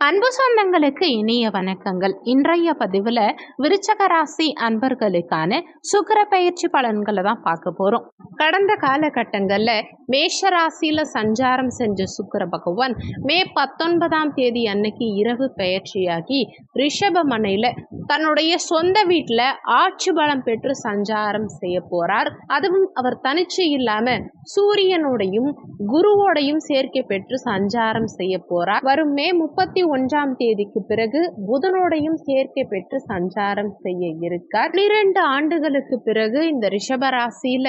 அன்பு சொந்தங்களுக்கு இனிய வணக்கங்கள். இன்றைய பதிவில் விருச்சக ராசி அன்பர்களுக்கான சுக்கர பயிற்சி பலன்களை தான் பார்க்க போகிறோம் கடந்த காலகட்டங்களில் மேஷ ராசியில் சஞ்சாரம் செஞ்ச சுக்கர பகவான் மே பத்தொன்பதாம் தேதி அன்னைக்கு இரவு பயிற்சியாகி ரிஷபமனையில் தன்னுடைய சொந்த வீட்டில் ஆட்சி பலம் பெற்று சஞ்சாரம் செய்ய போறார். அதுவும் அவர் தனிச்சு இல்லாமல் சூரியனோடையும் குருவோடையும் சேர்க்கை பெற்று சஞ்சாரம் செய்ய போறார். வரும் மே முப்பத்தி ஒன்றாம் தேதிக்கு பிறகு புதனோடையும் சேர்க்கை பெற்று சஞ்சாரம் செய்ய இருக்கார். பன்னிரண்டு ஆண்டுகளுக்கு பிறகு இந்த ரிஷபராசியில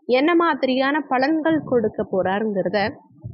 என்ன மாதிரியான பலன்கள் கொடுக்க போறாருங்கிறத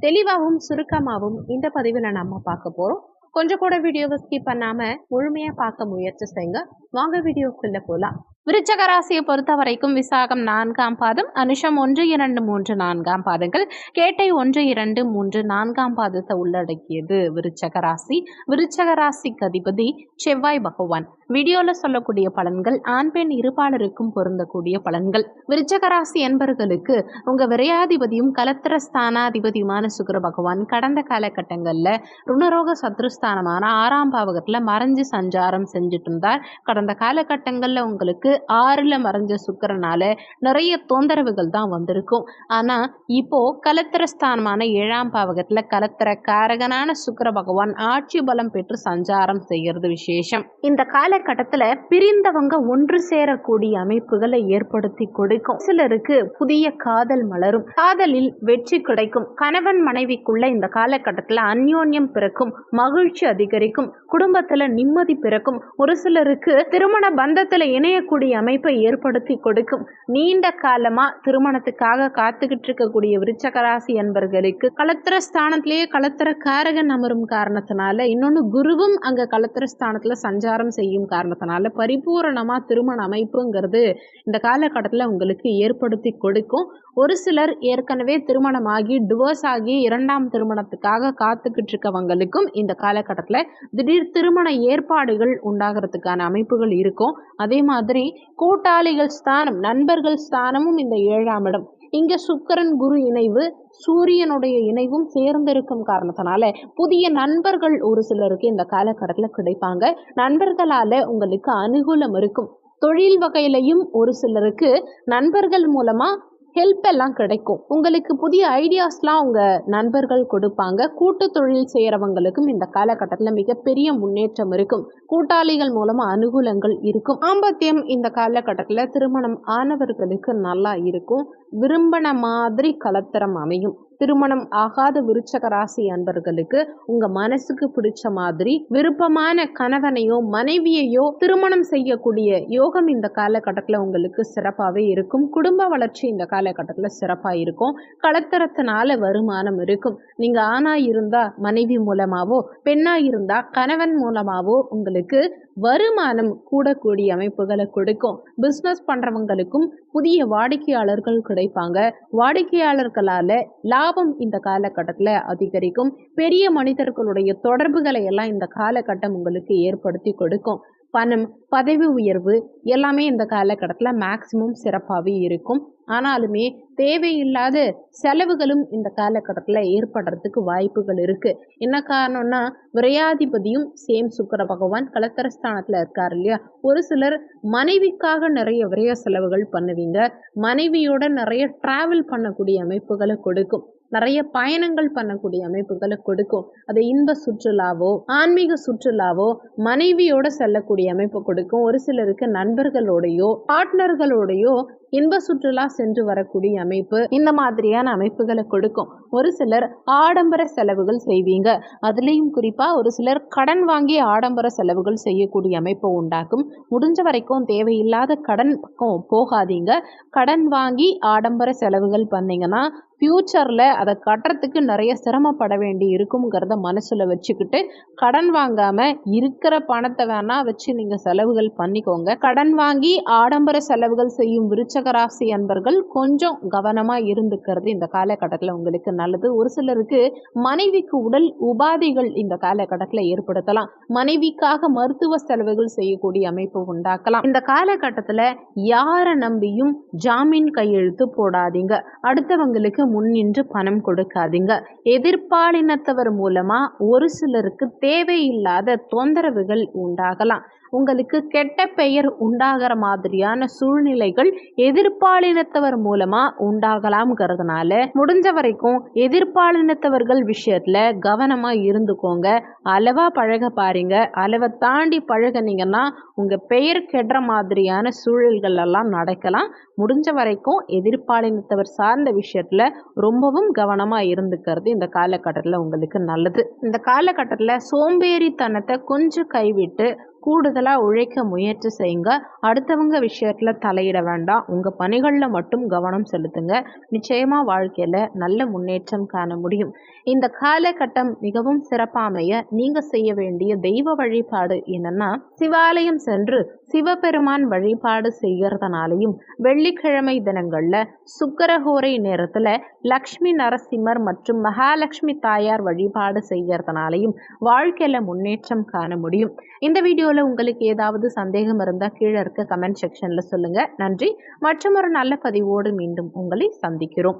தெளிவாகவும் சுருக்கமாகவும் இந்த பதிவில் நம்ம பார்க்க போறோம். கொஞ்சம் கூட வீடியோவை ஸ்கிப் பண்ணாம முழுமையா பார்க்க முயற்சி செய்யுங்க. வாங்க வீடியோக்குள்ள போலாம். விருச்சக ராசியை பொறுத்த வரைக்கும் விசாகம் நான்காம் பாதம் அனுஷம் ஒன்று இரண்டு மூன்று நான்காம் பாதங்கள் கேட்டை ஒன்று இரண்டு மூன்று நான்காம் பாதத்தை உள்ளடக்கியது விருச்சக ராசி விருச்சக ராசிக்கு அதிபதி செவ்வாய் பகவான். வீடியோவில் சொல்லக்கூடிய பலன்கள் ஆண் பெண் இருபாலருக்கும் பொருந்தக்கூடிய பலன்கள். விருச்சக ராசி என்பர்களுக்கு உங்கள் விரையாதிபதியும் கலத்திர ஸ்தானாதிபதியுமான சுக்கர பகவான் கடந்த காலகட்டங்களில் ருணரோக சத்ருஸ்தானமான ஆறாம் பாவகத்தில் மறைஞ்சு சஞ்சாரம் செஞ்சுட்டு இருந்தார் கடந்த காலகட்டங்களில் உங்களுக்கு ஆறில் மறைஞ்ச சுக்கரனால நிறைய தொந்தரவுகள் தான் வந்திருக்கும். ஆனால் இப்போ கலத்திரஸ்தானமான ஏழாம் பாவகத்தில் கலத்திர காரகனான சுக்கர பகவான் ஆட்சி பலம் பெற்று சஞ்சாரம் செய்கிறது விசேஷம். இந்த காலகட்டத்தில் பிரிந்தவங்க ஒன்று சேரக்கூடிய அமைப்புகளை ஏற்படுத்தி கொடுக்கும். சிலருக்கு புதிய காதல் மலரும். காதலில் வெற்றி கிடைக்கும். கணவன் மனைவிக்குள்ள இந்த காலகட்டத்தில் அந்யோன்யம் பிறக்கும். மகிழ்ச்சி அதிகரிக்கும். குடும்பத்தில் நிம்மதி பிறக்கும். ஒரு சிலருக்கு திருமண பந்தத்தில் இணையக்கூடிய அமைப்பை ஏற்படுத்தி கொடுக்கும். நீண்ட காலமா திருமணத்துக்காக காத்துக்கிட்டு இருக்கக்கூடிய விருச்சகராசி என்பர்களுக்கு களத்திர ஸ்தானத்திலேயே களத்திர காரகன் அமரும் காரணத்தினால இன்னொன்று குருவும் அங்க களத்திர ஸ்தானத்துல சஞ்சாரம் செய்யும் காரணத்தினால பரிபூரணமா திருமண அமைப்புங்கிறது இந்த காலகட்டத்தில் உங்களுக்கு ஏற்படுத்தி கொடுக்கும். ஒரு சிலர் ஏற்கனவே திருமணமாகி டிவோர்ஸ் ஆகி இரண்டாம் திருமணத்துக்காக காத்துக்கிட்டு இருக்கவங்களுக்கும் இந்த காலகட்டத்தில் திடீர் திருமண ஏற்பாடுகள் உண்டாகிறதுக்கான அமைப்புகள் இருக்கும். அதே மாதிரி கூட்டாளிகள் ஸ்தானம் நண்பர்கள் ஸ்தானமும் இந்த ஏழாம் இடம். இங்க சுக்கரன் குரு இணைவு சூரியனுடைய இணைவும் சேர்ந்திருக்கும் காரணத்தினால புதிய நண்பர்கள் ஒரு சிலருக்கு இந்த காலகட்டத்தில் கிடைப்பாங்க. நண்பர்களால உங்களுக்கு அனுகூலம் இருக்கும். தொழில் வகையிலையும் ஒரு சிலருக்கு நண்பர்கள் மூலமா ஹெல்ப் எல்லாம் கிடைக்கும். உங்களுக்கு புதிய ஐடியாஸ்லாம் உங்கள் நண்பர்கள் கொடுப்பாங்க. கூட்டு தொழில் செய்கிறவங்களுக்கும் இந்த காலகட்டத்தில் மிகப்பெரிய முன்னேற்றம் இருக்கும். கூட்டாளிகள் மூலமாக அனுகூலங்கள் இருக்கும். ஆம்பத்தியம் இந்த காலகட்டத்தில் திருமணம் ஆனவர்களுக்கு நல்லா இருக்கும். விரும்பின மாதிரி கலத்தரம் அமையும். திருமணம் ஆகாத விருச்சக ராசி அன்பர்களுக்கு உங்க மனசுக்கு பிடிச்ச மாதிரி விருப்பமான கணவனையோ மனைவியையோ திருமணம் செய்யக்கூடிய யோகம் இந்த காலகட்டத்தில் உங்களுக்கு சிறப்பாகவே இருக்கும். குடும்ப வளர்ச்சி இந்த காலகட்டத்தில் சிறப்பாக இருக்கும். கலத்தரத்தினால வருமானம் இருக்கும். நீங்க ஆணா இருந்தா மனைவி மூலமாவோ பெண்ணா இருந்தா கணவன் மூலமாவோ உங்களுக்கு வருமானம் கூடக்கூடிய அமைப்புகளை கொடுக்கும். பிஸ்னஸ் பண்ணுறவங்களுக்கும் புதிய வாடிக்கையாளர்கள் கிடைப்பாங்க. வாடிக்கையாளர்களால் லாபம் இந்த காலகட்டத்தில் அதிகரிக்கும். பெரிய மனிதர்களுடைய தொடர்புகளை எல்லாம் இந்த காலகட்டம் உங்களுக்கு ஏற்படுத்தி கொடுக்கும். பணம் பதவி உயர்வு எல்லாமே இந்த காலகட்டத்தில் மேக்சிமம் சிறப்பாகவே இருக்கும். ஆனாலுமே தேவையில்லாத செலவுகளும் இந்த காலகட்டத்தில் ஏற்படுறதுக்கு வாய்ப்புகள் இருக்குது என்ன காரணம்னா விரையாதிபதியும் சேம் சுக்கர பகவான் கலத்தரஸ்தானத்தில் இருக்கார் இல்லையா? ஒரு சிலர் மனைவிக்காக நிறைய விரைய செலவுகள் பண்ணுவீங்க. மனைவியோட நிறைய ட்ராவல் பண்ணக்கூடிய அமைப்புகளை கொடுக்கும். நிறைய பயணங்கள் பண்ணக்கூடிய அமைப்புகளை கொடுக்கும். அது இன்ப சுற்றுலாவோ ஆன்மீக சுற்றுலாவோ மனைவியோட செல்லக்கூடிய அமைப்பு கொடுக்கும். ஒரு சிலருக்கு நண்பர்களோடையோ பார்ட்னர்களோடையோ இன்ப சுற்றுலா சென்று வரக்கூடிய அமைப்பு இந்த மாதிரியான அமைப்புகளை கொடுக்கும். ஒரு சிலர் ஆடம்பர செலவுகள் செய்வீங்க. அதுலேயும் குறிப்பாக ஒரு சிலர் கடன் வாங்கி ஆடம்பர செலவுகள் செய்யக்கூடிய அமைப்பை உண்டாக்கும். முடிஞ்ச வரைக்கும் தேவையில்லாத கடன் பக்கம் போகாதீங்க. கடன் வாங்கி ஆடம்பர செலவுகள் பண்ணீங்கன்னா ஃப்யூச்சரில் அதை கட்டுறதுக்கு நிறைய சிரமப்பட வேண்டி இருக்குங்கிறத மனசில் வச்சுக்கிட்டு கடன் வாங்காமல் இருக்கிற பணத்தை வேணால் வச்சு நீங்கள் செலவுகள் பண்ணிக்கோங்க. கடன் வாங்கி ஆடம்பர செலவுகள் செய்யும் விருச்ச விருச்சகராசி அன்பர்கள் கொஞ்சம் கவனமாக இருந்துக்கிறது இந்த காலகட்டத்தில் உங்களுக்கு நல்லது. ஒரு சிலருக்கு மனைவிக்கு உடல் உபாதைகள் இந்த காலகட்டத்தில் ஏற்படுத்தலாம். மனைவிக்காக மருத்துவ செலவுகள் செய்யக்கூடிய அமைப்பு உண்டாக்கலாம். இந்த காலகட்டத்தில் யாரை நம்பியும் ஜாமீன் கையெழுத்து போடாதீங்க. அடுத்தவங்களுக்கு முன்னின்று பணம் கொடுக்காதீங்க. எதிர்பாலினத்தவர் மூலமா ஒரு சிலருக்கு தேவையில்லாத தொந்தரவுகள் உண்டாகலாம். உங்களுக்கு கெட்ட பெயர் உண்டாகிற மாதிரியான சூழ்நிலைகள் எதிர்ப்பாளினத்தவர் மூலமா உண்டாகலாம்ங்கிறதுனால முடிஞ்ச வரைக்கும் எதிர்ப்பாளினத்தவர்கள் விஷயத்துல கவனமா இருந்துக்கோங்க. அளவா பழக பாருங்க. அளவை தாண்டி பழகினீங்கன்னா உங்க பெயர் கெடுற மாதிரியான சூழல்கள் எல்லாம் நடக்கலாம். முடிஞ்ச வரைக்கும் எதிர்ப்பாளினத்தவர் சார்ந்த விஷயத்துல ரொம்பவும் கவனமா இருந்துக்கிறது இந்த காலகட்டத்தில் உங்களுக்கு நல்லது. இந்த காலகட்டத்தில் சோம்பேறித்தனத்தை கொஞ்சம் கைவிட்டு கூடுதலாக உழைக்க முயற்சி செய்யுங்க. அடுத்தவங்க விஷயத்தில் தலையிட வேண்டாம். உங்கள் பணிகளில் மட்டும் கவனம் செலுத்துங்க. நிச்சயமாக வாழ்க்கையில் நல்ல முன்னேற்றம் காண முடியும். இந்த காலகட்டம் மிகவும் சிறப்பாமைய நீங்கள் செய்ய வேண்டிய தெய்வ வழிபாடு என்னன்னா சிவாலயம் சென்று சிவபெருமான் வழிபாடு செய்கிறதுனாலையும் வெள்ளிக்கிழமை தினங்களில் சுக்கரஹோரை நேரத்தில் லக்ஷ்மி நரசிம்மர் மற்றும் மகாலட்சுமி தாயார் வழிபாடு செய்கிறதுனாலையும் வாழ்க்கையில் முன்னேற்றம் காண முடியும். இந்த வீடியோவில் உங்களுக்கு ஏதாவது சந்தேகம் இருந்தால் கீழே இருக்க கமெண்ட் செக்ஷனில் சொல்லுங்கள் நன்றி. மற்றும் ஒரு நல்ல பதிவோடு மீண்டும் உங்களை சந்திக்கிறோம்.